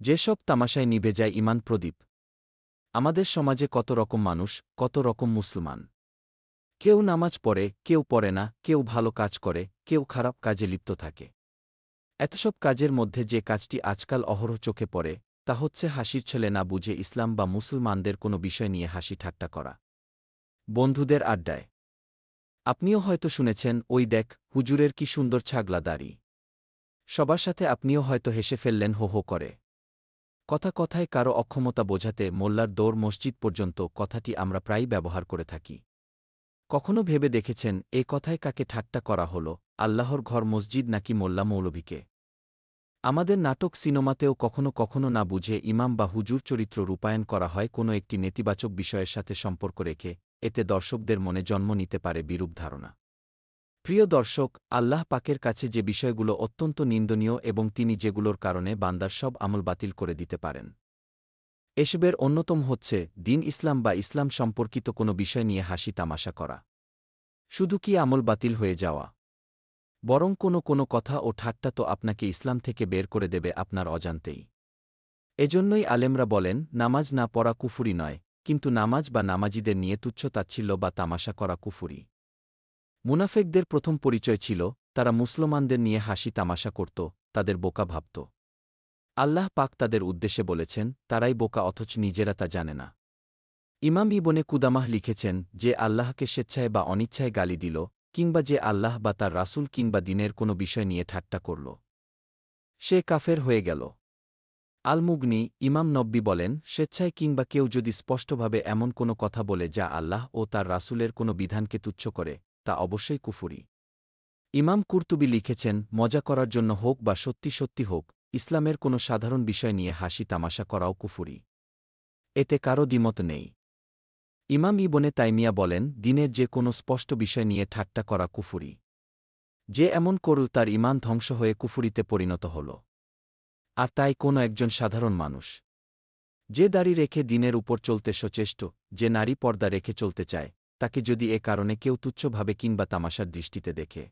যেসব তামাশায় নিভে যায় ইমান প্রদীপ। আমাদের সমাজে কত রকম মানুষ, কত রকম মুসলমান। কেউ নামাজ পড়ে, কেউ পড়ে না, কেউ ভালো কাজ করে, কেউ খারাপ কাজে লিপ্ত থাকে। এতসব কাজের মধ্যে যে কাজটি আজকাল অহরহ চোখে পড়ে, তা হচ্ছে হাসির ছেলে না বুঝে ইসলাম বা মুসলমানদের কোনো বিষয় নিয়ে হাসি ঠাট্টা করা। বন্ধুদের আড্ডায়। আপনিও হয়তো শুনেছেন, ওই দেখ, হুজুরের কি সুন্দর ছাগলা দাড়ি সবার সাথে আপনিও হয়তো হেসে ফেললেন হো হো করে। কথা কথায় কারও অক্ষমতা বোঝাতে মোল্লার দৌড় মসজিদ পর্যন্ত কথাটি আমরা প্রায়ই ব্যবহার করে থাকি। কখনো ভেবে দেখেছেন, এ কথায় কাকে ঠাট্টা করা হল, আল্লাহর ঘর মসজিদ নাকি মোল্লা মৌলভীকে? আমাদের নাটক সিনেমাতেও কখনো কখনো না বুঝে ইমাম বা হুজুর চরিত্র রূপায়ণ করা হয় কোনো একটি নেতিবাচক বিষয়ের সাথে সম্পর্ক রেখে, এতে দর্শকদের মনে জন্ম নিতে পারে বিরূপ ধারণা। প্রিয় দর্শক, আল্লাহ পাকের কাছে যে বিষয়গুলো অত্যন্ত নিন্দনীয় এবং তিনি যেগুলোর কারণে বান্দার সব আমল বাতিল করে দিতে পারেন। এসবের অন্যতম হচ্ছে, দিন ইসলাম বা ইসলাম সম্পর্কিত কোনো বিষয় নিয়ে হাসি তামাশা করা। শুধু কি আমল বাতিল হয়ে যাওয়া? বরং কোনো কোনো কথা ও ঠাট্টা তো আপনাকে ইসলাম থেকে বের করে দেবে আপনার অজান্তেই। এজন্যই আলেমরা বলেন, নামাজ না পড়া কুফুরি নয়, কিন্তু নামাজ বা নামাজিদের নিয়ে তুচ্ছ তাচ্ছিল্য বা তামাশা করা কুফুরি। মুনাফেকদের প্রথম পরিচয় ছিল, তারা মুসলমানদের নিয়ে হাসি তামাশা করত, তাদের বোকা ভাবত। আল্লাহ পাক তাদের উদ্দেশ্যে বলেছেন, তারাই বোকা অথচ নিজেরা তা জানে না। ইমাম ইবনে কুদামাহ লিখেছেন, যে আল্লাহকে স্বেচ্ছায় বা অনিচ্ছায় গালি দিল, কিংবা যে আল্লাহ বা তার রাসূল কিংবা দিনের কোনো বিষয় নিয়ে ঠাট্টা করল। সে কাফের হয়ে গেল। আলমুগনি, ইমাম নব্বী বলেন, স্বেচ্ছায় কিংবা কেউ যদি স্পষ্টভাবে এমন কোনো কথা বলে যা আল্লাহ ও তার রাসূলের কোনো বিধানকে তুচ্ছ করে তা অবশ্যই কুফুরি। ইমাম কুর্তুবি লিখেছেন, মজা করার জন্য হোক বা সত্যি সত্যি হোক, ইসলামের কোনো সাধারণ বিষয় নিয়ে হাসি তামাশা করাও কুফুরি। এতে কারও দ্বিমত নেই। ইমাম ইবনে তাইমিয়া বলেন, দিনের যে কোনো স্পষ্ট বিষয় নিয়ে ঠাট্টা করা কুফুরি। যে এমন করল তার ইমান ধ্বংস হয়ে কুফুরিতে পরিণত হল। আর তাই কোনো একজন সাধারণ মানুষ। যে দাড়ি রেখে দিনের উপর চলতে সচেষ্ট, যে নারী পর্দা রেখে চলতে চায় তাকে যদি এ কারণে কেউ তুচ্ছভাবে কিংবা তামাশার দৃষ্টিতে দেখে।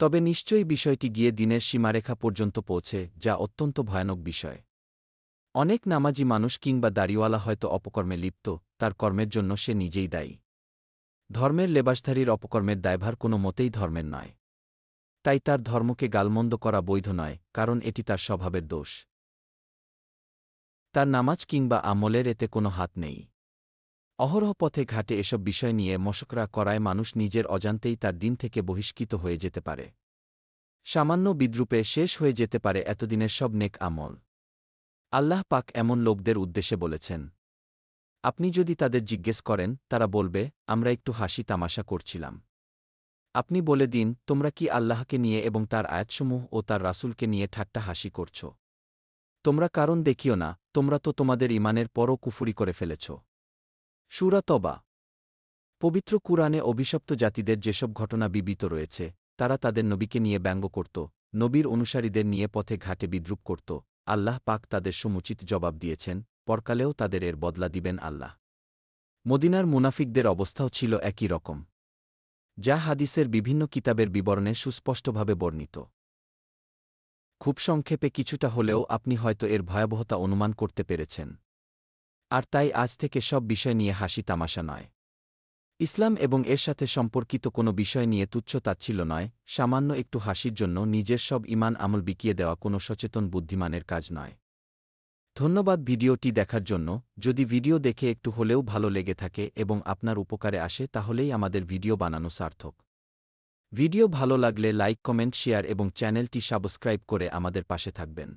তবে নিশ্চয়ই বিষয়টি গিয়ে দিনের সীমারেখা পর্যন্ত পৌঁছে, যা অত্যন্ত ভয়ানক বিষয়। অনেক নামাজি মানুষ কিংবা দাড়িওয়ালা হয়তো অপকর্মে লিপ্ত, তার কর্মের জন্য সে নিজেই দায়ী। ধর্মের লেবাসধারীর অপকর্মের দায়ভার কোনো মতেই ধর্মের নয়। তাই তার ধর্মকে গালমন্দ করা বৈধ নয়, কারণ এটি তার স্বভাবের দোষ। তার নামাজ কিংবা আমলের এতে কোনো হাত নেই। অহরহ পথে ঘাটে এসব বিষয় নিয়ে মশকরা করায় মানুষ নিজের অজান্তেই তার দিন থেকে বহিষ্কৃত হয়ে যেতে পারে। সামান্য বিদ্রুপে শেষ হয়ে যেতে পারে এতদিনের সব নেক আমল। আল্লাহ পাক এমন লোকদের উদ্দেশ্যে বলেছেন, আপনি যদি তাদের জিজ্ঞেস করেন, তারা বলবে, আমরা একটু হাসি তামাশা করছিলাম। আপনি বলে দিন, তোমরা কি আল্লাহকে নিয়ে এবং তার আয়াতসমূহ ও তার রাসূলকে নিয়ে ঠাট্টা হাসি করছ? তোমরা কারণ দেখিও না, তোমরা তো তোমাদের ইমানের পরও কুফুরি করে ফেলেছ। সুরা তবা। পবিত্র কুরআনে অভিশপ্ত জাতিদের যেসব ঘটনা বিবিত রয়েছে, তারা তাদের নবীকে নিয়ে ব্যঙ্গ করত, নবীর অনুসারীদের নিয়ে পথে ঘাটে বিদ্রুপ করত, আল্লাহ পাক তাদের সমুচিত জবাব দিয়েছেন, পরকালেও তাদের এর বদলা দিবেন আল্লাহ। মদিনার মুনাফিকদের অবস্থাও ছিল একই রকম। যা হাদিসের বিভিন্ন কিতাবের বিবরণে সুস্পষ্টভাবে বর্ণিত। খুব সংক্ষেপে কিছুটা হলেও আপনি হয়তো এর ভয়াবহতা অনুমান করতে পেরেছেন। আর তাই আজ থেকে সব বিষয় নিয়ে হাসি তামাশা নয়। ইসলাম এবং এর সাথে সম্পর্কিত কোনো বিষয় নিয়ে তুচ্ছ তাচ্ছিল নয়, সামান্য একটু হাসির জন্য নিজের সব ইমান আমল বিকিয়ে দেওয়া কোনো সচেতন বুদ্ধিমানের কাজ নয়। ধন্যবাদ ভিডিওটি দেখার জন্য, যদি ভিডিও দেখে একটু হলেও ভালো লেগে থাকে এবং আপনার উপকারে আসে তাহলেই আমাদের ভিডিও বানানো সার্থক। ভিডিও ভালো লাগলে লাইক, কমেন্ট, শেয়ার এবং চ্যানেলটি সাবস্ক্রাইব করে আমাদের পাশে থাকবেন।